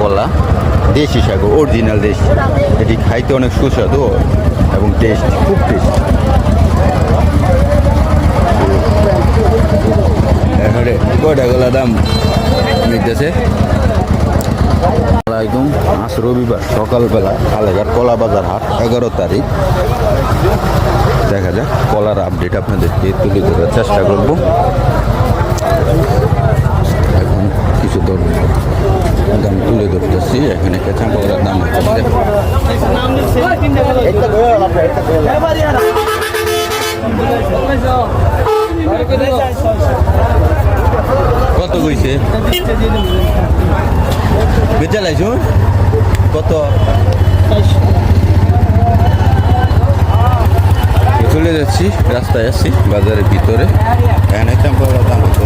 কলা দেশি সাগর অরিজিনাল দেশি। এটি খাইতে অনেক সুস্বাদু এবং টেস্ট খুব টেস্ট কয়টা গলা দাম নিতেছে? আসসালামাইকুম আজ রবিবার, সকালবেলা কালেঘাট কলা বাজার হাট, এগারো তারিখ। দেখা যাক, কলার আপডেট আপনাদেরকে তুলে ধরার চেষ্টা করব। কিছু দর দাম তুলে ধরতেছি, এখানে কাঁচা কলার দাম কত কইছে? বেচা লাইছো? কত? চলে যাচ্ছি, রাস্তায় আসছি বাজারের ভিতরে। এখানে দাম হচ্ছে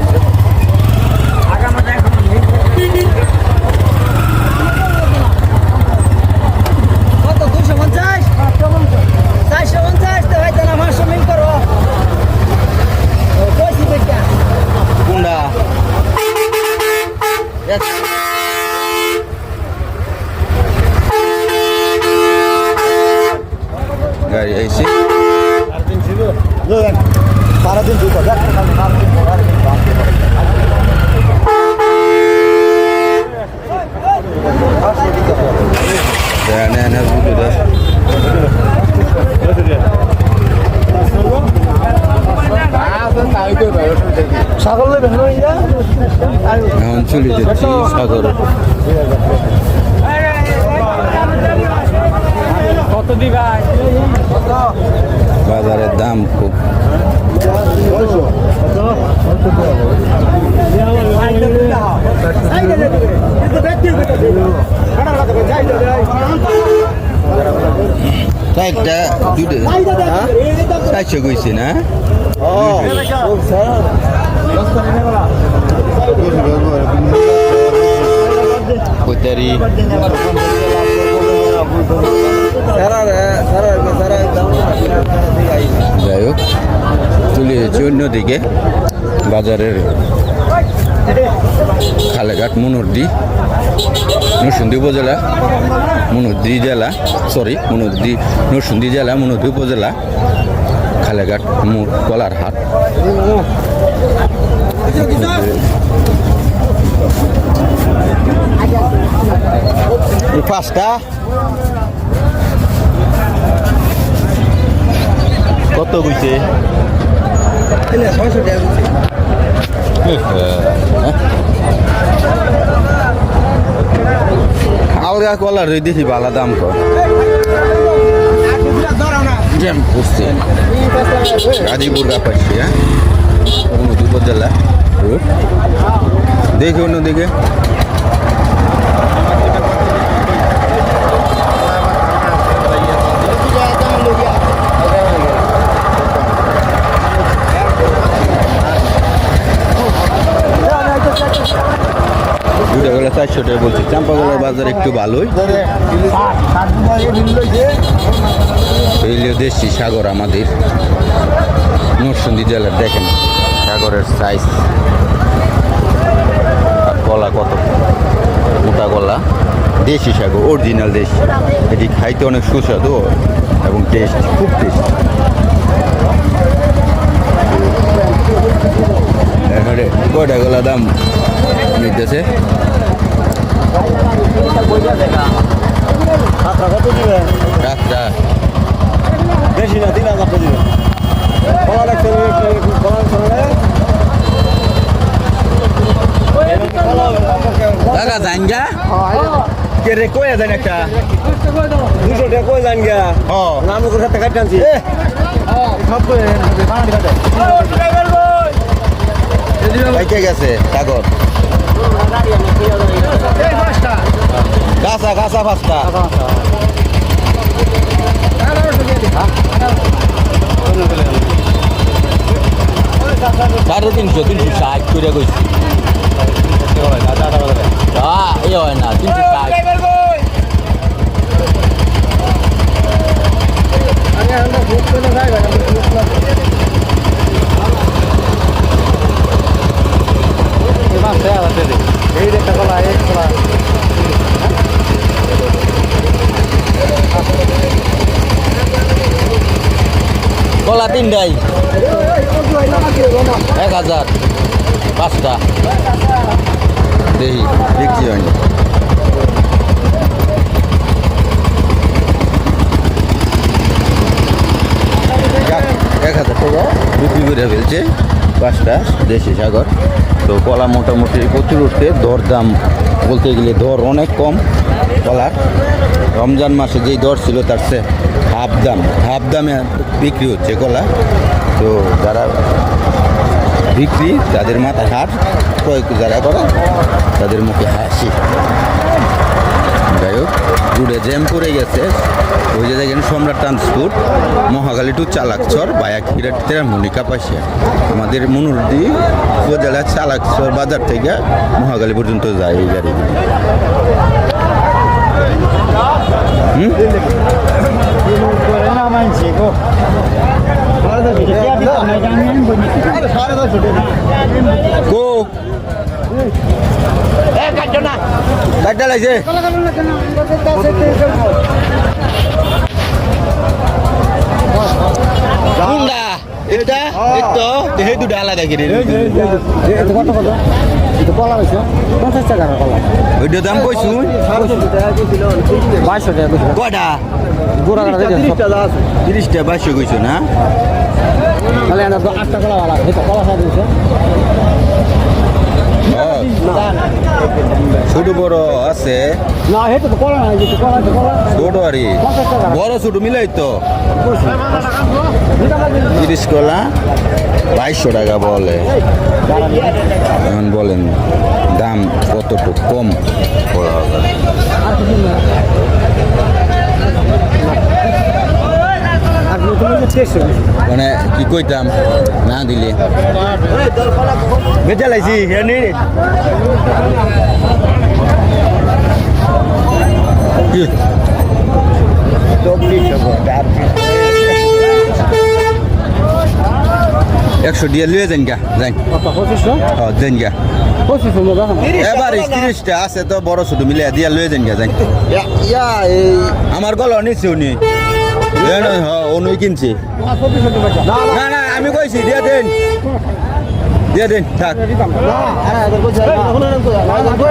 কত দুশো পঞ্চাশ চারশো পঞ্চাশ তো হয়তো না পাঁচশো মিল করো কইছি বেটা কোনটা গাড়ি আইছি সারাদিন দুটো এখানে এনে বুঝে দেয় ছাগল ভেঙে এখন চলে যাচ্ছি সাগর। কত দিবা? বাজারের দাম খুব। চারটা দুটো চারশো কইছে না? যাই হোক, চলে যাচ্ছি অন্যদিকে, বাজারের খালেঘাট মনোরদি নরসিংদী উপজেলা মনোরদি জেলা সরি মনোরদি নরসিংদী জেলা মনোরদি উপজেলা। খালেঘাট মোড় কলার হাট। পাঁচটা। কত কইছে? আউরা কলার দেখি বালা দাম কর জ্যাম করছে গাজীপুর কাপাচ্ছি হ্যাঁ? উপজেলা দেখি অন্যদিকে। চারশো টাকা বলছি, চাম্পাগলার বাজার একটু ভালোই। এইলিও দেশি সাগর আমাদের। নরসিংদী জেলার দেখেন। সাগরের সাইজ আর কলা কত? মোটা কলা দেশি সাগর অরিজিনাল দেশি। এটি খাইতে অনেক সুস্বাদু এবং টেস্ট খুব টেস্ট এখানে কয়টা গলা দাম নিতেছে কত দিবে রাতটা বেশি না তিন হাজার দিবে কলা লাগছে কলা দাদা জানগা কে রে কয়ে জান একটা? দুশো টাকা কই জান গা নাম করে টাকা টানছি সব করে পাইকে গেছে? সাগর। কাঁচা কাঁচা পাঁচটা। সাড়ে তিনশো তিনশো ষাট করে কইছি। Kola tindai. দেখি পাঁচটা দেশি সাগর। তো কলা মোটামুটি প্রচুর উঠছে, দর দাম বলতে গেলে দর অনেক কম কলার। রমজান মাসে যেই দর ছিল তার সে হাফ দাম, হাফ দামে বিক্রি হচ্ছে কলা। তো যারা বিক্রি, যাদের মাথায় হাট ক্রয় যারা করে, তাদের মুখে হাসি। যাই হোক রুডে জ্যাম পড়ে গেছে। ওই যে দেখেন সম্রাট ট্রান্সপোর্ট মহাকালী টু চালাকচর, বায়া খিরাট তেরামণি কাপাসিয়া আমাদের মনুরদি উপজেলা চালাকচর বাজার থেকে মহাকালী পর্যন্ত যায় এই গাড়িগুলি কো কাটটা লাগছে কোনটা এটা এটা এই দুটা আলাদা করে পঞ্চাশ টাকা কলা ওইটা দাম কইছু? বাইশশো টাকা কটা? গোড়া তিরিশটা বাইশশো কইছো না? তাহলে আটটা কলা ভাড়া কলা সাড়ে দিচ্ছে ছোট বড় আছে। না হেতু তো কলা নাই যেটা কলা কলা। ছোট আরে টাকা। বড় ছোট মিলাই তো। তিরিশ কলা বাইশশো টাকা বলে। এখন বলেন দাম কতটুকু? কম করা হবে। মানে কি কইতাম না দিলে বেচা লাইছি হেনি কি একশো দিয়ে লুয়ে যান গা ও দেন গা এবার তিরিশটা আছে তো বড় ছোট মিলে দিয়া লুয়ে যান গা যাই ইয়া এই আমার গলা নিচ্ছে উনি এ নয়, হ উনি কিনছে। না না আমি কইছি দিয়ে দেন। দিয়ে দেন থাক।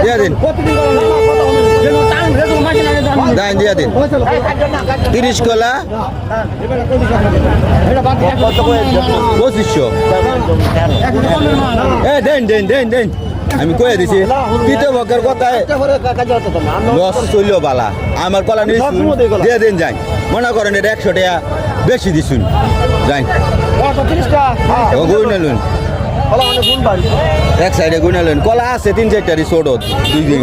দিয়ে দিন। দিন। তিরিশ কলা পঁচিশশো। এ দেন দেন দেন দেন। আমি কয়ে দিছি পিতে বকের কথায় লস চলল বালা। আমার কলা নিয়ে দিয়ে দিন যাই। মনে করেন এটা একশো টাকা বেশি দিছুন। যাই। ও গুইনালুন এক সাইডে গুইনালুন কলা আছে তিন চারটারি ছোট দুই দিন।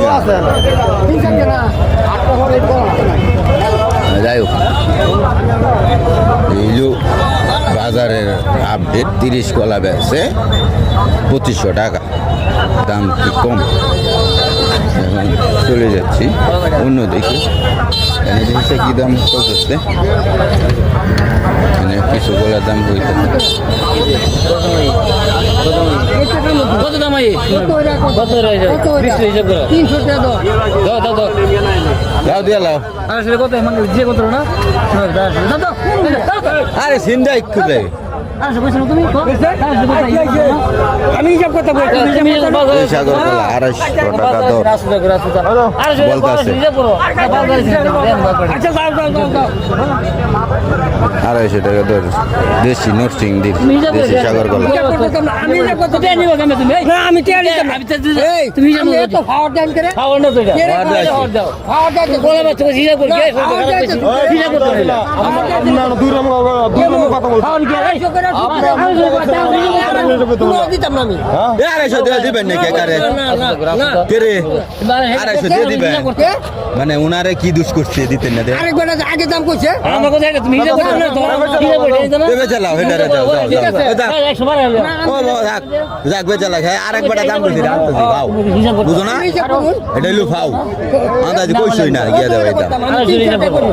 আপডেট তিরিশ কলা বেছে পঁচিশশো টাকা। দাম কি কম? এখন চলে যাচ্ছি অন্য দিকে এখানে জিনিসটা কী দাম করতেছে এখানে কিছু কলার দাম হইতে কত দাম আই কত রয়েছে বিশ হিসাব করো তিনশো টাকা দাও। দাও দাও দাও। দাও দিয়ে লাও। আর কত? মানে যে কত না? দাও দাও আরে সিন্দা একটু দেয় আমি হিসাব করতে বলছি আড়াইশো টাকা দর। আচ্ছা আড়াইশো টাকা দেশি নরসিং দেশি সাগর কলা আমি তুমি হিসাব আমি আড়াইশো দিয়ে দিবেন নাকি কারে আড়াইশো দিয়ে দিবেন? মানে উনারে কি দুষ করছে দিতেন না আগে দাম করছে হেটারে যাও হ্যাঁ, একশো বারো হলো। ও যাক যাক বেচা লাগে আরেক বেটা দাম করছি আনতেছি ভাও। বুঝো না? এটা হলো ফাও। আন্দাজ না গিয়া দেওয়া এটা।